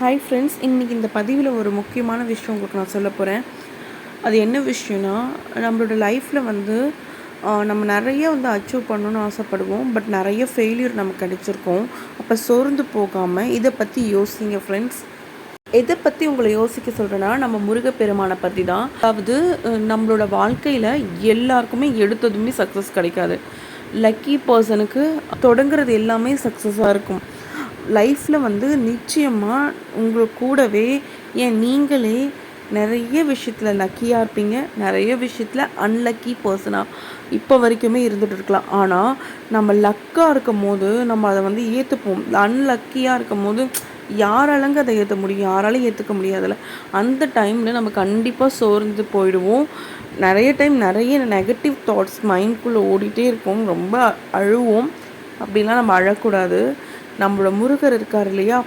Hi friends இன்றைக்கி இந்த பதிவில் ஒரு முக்கியமான விஷயம் உங்களுக்கு நான் சொல்ல போகிறேன் அது என்ன விஷயம்னா நம்மளோட லைஃப்பில் வந்து நம்ம நிறைய வந்து அச்சீவ் பண்ணணும்னு ஆசைப்படுவோம். பட் நிறைய ஃபெயிலியர் நமக்கு கிடைச்சிருக்கோம். அப்போ சோர்ந்து போகாமல் இதை பற்றி யோசிங்க ஃப்ரெண்ட்ஸ் எதை பற்றி உங்களை யோசிக்க சொல்கிறேன்னா நம்ம முருகப்பெருமானை பற்றி தான். அதாவது நம்மளோட வாழ்க்கையில் எல்லாருக்குமே எடுத்ததுமே சக்ஸஸ் கிடைக்காது. லக்கி பர்சனுக்கு தொடங்குறது எல்லாமே சக்ஸஸாக இருக்கும். லைஃப்பில் வந்து நிச்சயமாக உங்கள் கூடவே ஏன் நீங்களே நிறைய விஷயத்தில் லக்கியாக இருப்பீங்க. நிறைய விஷயத்தில் அன்லக்கி பர்சனாக இப்போ வரைக்குமே இருந்துகிட்டு இருக்கலாம். ஆனால் நம்ம லக்காக இருக்கும் போது நம்ம அதை வந்து ஏற்றுப்போம் அன்லக்கியாக இருக்கும் போது யாராலங்க அதை ஏற்ற முடியும்? யாராலையும் ஏற்றுக்க முடியாதுல்ல. அந்த டைமில் நம்ம கண்டிப்பாக சோர்ந்து போயிடுவோம். நிறைய டைம் நிறைய நெகட்டிவ் தாட்ஸ் மைண்ட்குள்ளே ஓடிட்டே இருக்கும் ரொம்ப அழுவோம். அப்படிலாம் நம்ம அழக்கூடாது. நம்மளோட முருகர் இருக்கார் இல்லையா?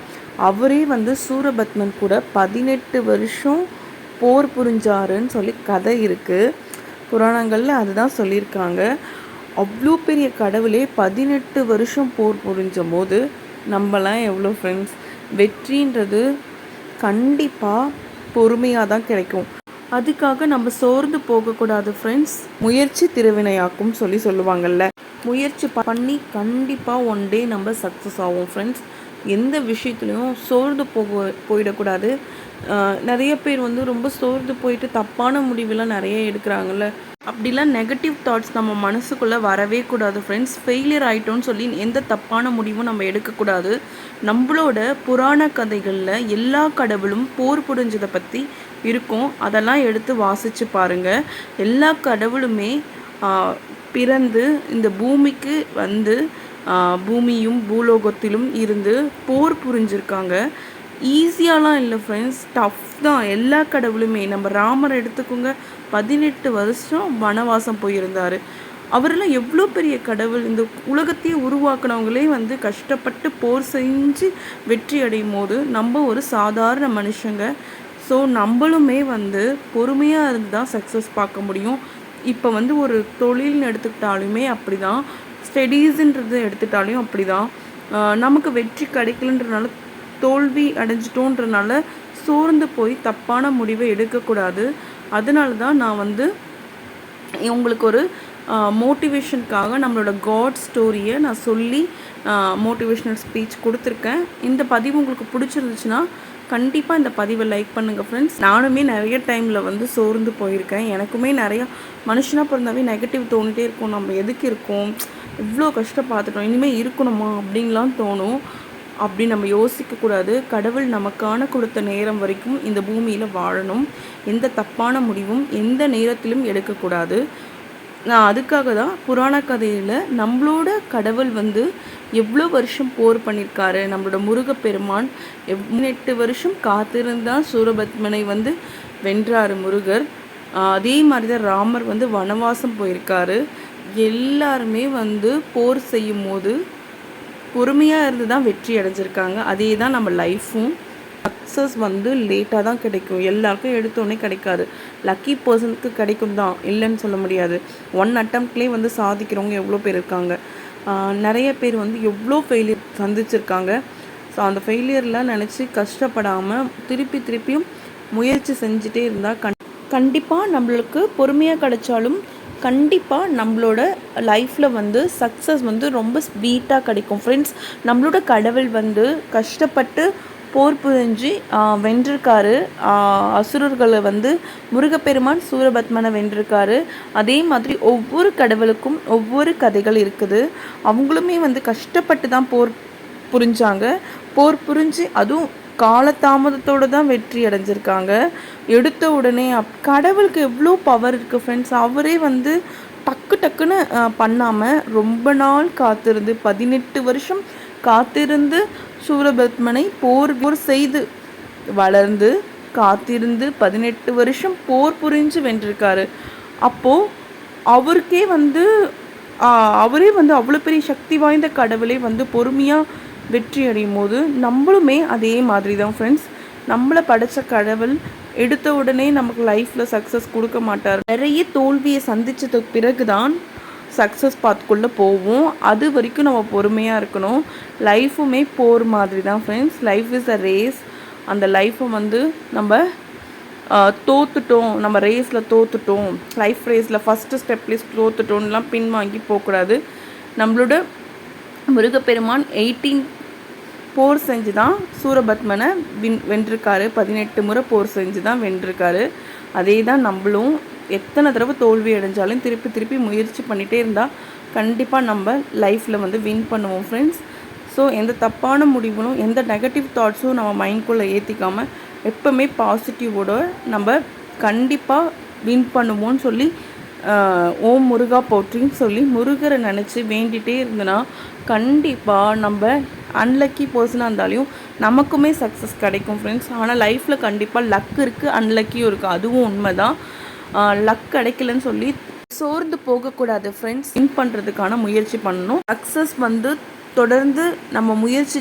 அவரே வந்து சூரபத்மன் கூட பதினெட்டு வருஷம் போர் புரிஞ்சாருன்னு சொல்லி கதை இருக்குது புராணங்களில் அதுதான் சொல்லியிருக்காங்க. அவ்வளோ பெரிய கடவுளே பதினெட்டு வருஷம் போர் புரிஞ்ச போது நம்மலாம் எவ்வளோ ஃப்ரெண்ட்ஸ் வெற்றின்றது கண்டிப்பாக பொறுமையாக தான் கிடைக்கும். அதுக்காக நம்ம சோர்ந்து போகக்கூடாது ஃப்ரெண்ட்ஸ் முயற்சி திருவினையாக்கும் சொல்லி சொல்லுவாங்கல்ல. முயற்சி பண்ணி கண்டிப்பாக ஒன் டே நம்ம சக்ஸஸ் ஆகும் ஃப்ரெண்ட்ஸ் எந்த விஷயத்துலையும் சோர்ந்து போக போயிடக்கூடாது. நிறைய பேர் வந்து ரொம்ப சோர்ந்து போயிட்டு தப்பான முடிவெல்லாம் நிறைய எடுக்கிறாங்கல்ல. அப்படிலாம் நெகட்டிவ் தாட்ஸ் நம்ம மனசுக்குள்ளே வரவே கூடாது ஃப்ரெண்ட்ஸ் ஃபெயிலியர் ஆகிட்டோன்னு சொல்லி எந்த தப்பான முடிவும் நம்ம எடுக்கக்கூடாது. நம்மளோட புராண கதைகளில் எல்லா கடவுளும் போர் புரிஞ்சதை பற்றி இருக்கும். அதெல்லாம் எடுத்து வாசித்து பாருங்கள் எல்லா கடவுளுமே பிறந்து இந்த பூமிக்கு வந்து பூமியும் பூலோகத்திலும் இருந்து போர் புரிஞ்சிருக்காங்க. ஈஸியாலாம் இல்லை ஃப்ரெண்ட்ஸ் டஃப் தான். எல்லா கடவுளுமே நம்ம ராமர் எடுத்துக்கோங்க. பதினெட்டு வருஷம் வனவாசம் போயிருந்தார். அவரெல்லாம் எவ்வளோ பெரிய கடவுள்? இந்த உலகத்தையே உருவாக்குனவங்களே வந்து கஷ்டப்பட்டு போர் செஞ்சு வெற்றி அடையும் போது நம்ம ஒரு சாதாரண மனுஷங்க. ஸோ நம்மளுமே வந்து பொறுமையாக இருந்து தான் சக்ஸஸ் பார்க்க முடியும். இப்போ வந்து ஒரு தொழில்னு எடுத்துக்கிட்டாலுமே அப்படி தான் ஸ்டடீஸுன்றது எடுத்துக்கிட்டாலும் அப்படி தான் நமக்கு வெற்றி கிடைக்கலன்றனால தோல்வி அடைஞ்சிட்டோன்றனால சோர்ந்து போய் தப்பான முடிவை எடுக்கக்கூடாது. அதனால தான் நான் வந்து உங்களுக்கு ஒரு மோட்டிவேஷனுக்காக நம்மளோட காட் ஸ்டோரியை நான் சொல்லி மோட்டிவேஷ்னல் ஸ்பீச் கொடுத்துருக்கேன். இந்த பதிவு உங்களுக்கு பிடிச்சிருந்துச்சுன்னா கண்டிப்பாக இந்த பதிவை லைக் பண்ணுங்கள் ஃப்ரெண்ட்ஸ் நானுமே நிறைய டைமில் வந்து சோர்ந்து போயிருக்கேன். எனக்குமே நிறையா மனுஷனாக பிறந்தாவே நெகட்டிவ் தோணிட்டே இருக்கும். நம்ம எதுக்கு இருக்கோம்? இவ்வளோ கஷ்டப்பாத்துட்டோம் இனிமேல் இருக்கணுமா? அப்படின்லாம் தோணும். அப்படி நம்ம யோசிக்கக்கூடாது கடவுள் நமக்கான கொடுத்த நேரம் வரைக்கும் இந்த பூமியில் வாழணும். எந்த தப்பான முடிவும் எந்த நேரத்திலும் எடுக்கக்கூடாது. நான் அதுக்காக தான் புராண கதையில் நம்மளோட கடவுள் வந்து எவ்வளோ வருஷம் போர் பண்ணியிருக்காரு நம்மளோட முருகப்பெருமான் எட்டு வருஷம் காத்திருந்தான் சூரபத்மனை வந்து வென்றார் முருகர். அதே மாதிரி தான் ராமர் வந்து வனவாசம் போயிருக்காரு. எல்லாருமே வந்து போர் செய்யும் போது பொறுமையாக இருந்து தான் வெற்றி அடைஞ்சிருக்காங்க. அதே தான் நம்ம லைஃப்பும் சக்ஸஸ் வந்து லேட்டாக தான் கிடைக்கும். எல்லாருக்கும் எடுத்தோடனே கிடைக்காது. லக்கி பர்சனுக்கு கிடைக்கும் தான். இல்லைன்னு சொல்ல முடியாது. ஒன் அட்டம்ப்ட்லேயே வந்து சாதிக்கிறவங்க எவ்வளோ பேர் இருக்காங்க? நிறைய பேர் வந்து எவ்வளோ ஃபெயிலியர் சந்திச்சிருக்காங்க. ஸோ அந்த ஃபெயிலியர்லாம் நினச்சி கஷ்டப்படாமல் திருப்பி திருப்பியும் முயற்சி செஞ்சுட்டே இருந்தால் கண் கண்டிப்பாக நம்மளுக்கு பொறுமையாக கிடைச்சாலும் கண்டிப்பாக நம்மளோட லைஃப்பில் வந்து சக்ஸஸ் வந்து ரொம்ப ஸ்வீட்டாக கிடைக்கும். ஃப்ரெண்ட்ஸ் நம்மளோட கடவுள் வந்து கஷ்டப்பட்டு போர் புரிஞ்சு வென்றிருக்காரு. அசுரர்களை வந்து முருகப்பெருமான் சூரபத்மனை வென்றிருக்காரு. அதே மாதிரி ஒவ்வொரு கடவுளுக்கும் ஒவ்வொரு கதைகள் இருக்குது. அவங்களுமே வந்து கஷ்டப்பட்டு தான் போர் புரிஞ்சாங்க. போர் புரிஞ்சு அதுவும் காலதாமதத்தோடு தான் வெற்றி அடைஞ்சிருக்காங்க. எடுத்த உடனே அப் கடவுளுக்கு எவ்வளோ பவர் இருக்குது ஃப்ரெண்ட்ஸ் அவரே வந்து டக்கு டக்குன்னு பண்ணாமல் ரொம்ப நாள் காத்திருந்து பதினெட்டு வருஷம் காத்திருந்து சூரபத்மனை போர் போர் செய்து வளர்ந்து காத்திருந்து பதினெட்டு வருஷம் போர் புரிஞ்சு வென்றிருக்காரு. அப்போது அவருக்கே வந்து அவரே வந்து அவ்வளோ பெரிய சக்தி வாய்ந்த கடவுளே வந்து பொறுமையாக வெற்றி அடையும் போது நம்மளுமே அதே மாதிரி தான் ஃப்ரெண்ட்ஸ் நம்மளை படைச்ச கடவுள் எடுத்த உடனே நமக்கு லைஃப்பில் சக்ஸஸ் கொடுக்க மாட்டார். நிறைய தோல்வியை சந்தித்ததுக்கு பிறகு தான் சக்ஸஸ் பாத்துக்குள்ளே போவோம். அது வரைக்கும் நம்ம பொறுமையாக இருக்கணும். லைஃபுமே போர் மாதிரி தான் friends life is a race அந்த லைஃப்பை வந்து நம்ம தோத்துட்டோம். நம்ம ரேஸில் தோத்துட்டோம். லைஃப் ரேஸில் ஃபஸ்ட்டு ஸ்டெப்லேஸ் தோத்துட்டோம்லாம் பின்வாங்கி போகக்கூடாது. நம்மளோட முருகப்பெருமான் எயிட்டீன் போர் செஞ்சு தான் சூரபத்மனை வின் வென்றிருக்காரு. பதினெட்டு முறை போர் செஞ்சு தான் வென்றிருக்காரு. அதே தான் நம்மளும் எத்தனை தடவை தோல்வி அடைஞ்சாலும் திருப்பி திருப்பி முயற்சி பண்ணிகிட்டே இருந்தால் கண்டிப்பாக நம்ம லைஃப்பில் வந்து வின் பண்ணுவோம் ஃப்ரெண்ட்ஸ் ஸோ எந்த தப்பான முடிவுகளும் எந்த நெகட்டிவ் தாட்ஸும் நம்ம மைண்ட்குள்ளே ஏற்றிக்காமல் எப்போவுமே பாசிட்டிவோட நம்ம கண்டிப்பாக வின் பண்ணுவோம்னு சொல்லி ஓம் முருகா போற்றின்னு சொல்லி முருகரை நினச்சி வேண்டிகிட்டே இருந்தனா கண்டிப்பாக நம்ம அன்லக்கி பர்சனாக இருந்தாலையும் நமக்குமே சக்ஸஸ் கிடைக்கும் ஃப்ரெண்ட்ஸ் ஆனால் லைஃப்பில் கண்டிப்பாக லக் இருக்குது அன்லக்கியும் இருக்குது அதுவும் உண்மை தான் லக் கிடைக்கலன்னு சொல்லி சோர்ந்து போகக்கூடாது ஃப்ரெண்ட்ஸ் வின் பண்ணுறதுக்கான முயற்சி பண்ணணும். சக்ஸஸ் வந்து தொடர்ந்து நம்ம முயற்சி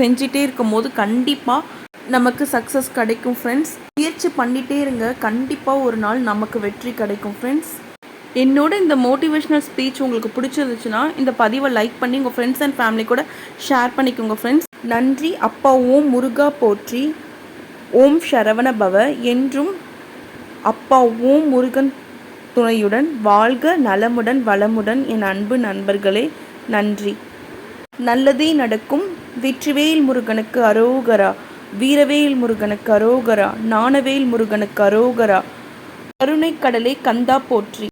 செஞ்சிட்டே இருக்கும்போது கண்டிப்பாக நமக்கு சக்ஸஸ் கிடைக்கும் ஃப்ரெண்ட்ஸ் முயற்சி பண்ணிகிட்டே இருங்க. கண்டிப்பாக ஒரு நாள் நமக்கு வெற்றி கிடைக்கும் ஃப்ரெண்ட்ஸ் என்னோட இந்த மோட்டிவேஷ்னல் ஸ்பீச் உங்களுக்கு பிடிச்சிருந்துச்சுன்னா இந்த பதிவை லைக் பண்ணி உங்கள் ஃப்ரெண்ட்ஸ் அண்ட் ஃபேமிலி கூட ஷேர் பண்ணிக்கோங்க ஃப்ரெண்ட்ஸ் நன்றி. அப்பா ஓம் முருகா போற்றி. ஓம் சரவண பவ. என்றும் அப்பா ஓம் முருகன் துணையுடன் வாழ்க நலமுடன் வளமுடன் என் அன்பு நண்பர்களே நன்றி. நல்லதே நடக்கும். வெற்றிவேல் முருகனுக்கு அரோகரா. வீரவேல் முருகனுக்கு அரோகரா. நாணவேல் முருகனுக்கு அரோகரா. கருணைக்கடலை கந்தா போற்றி.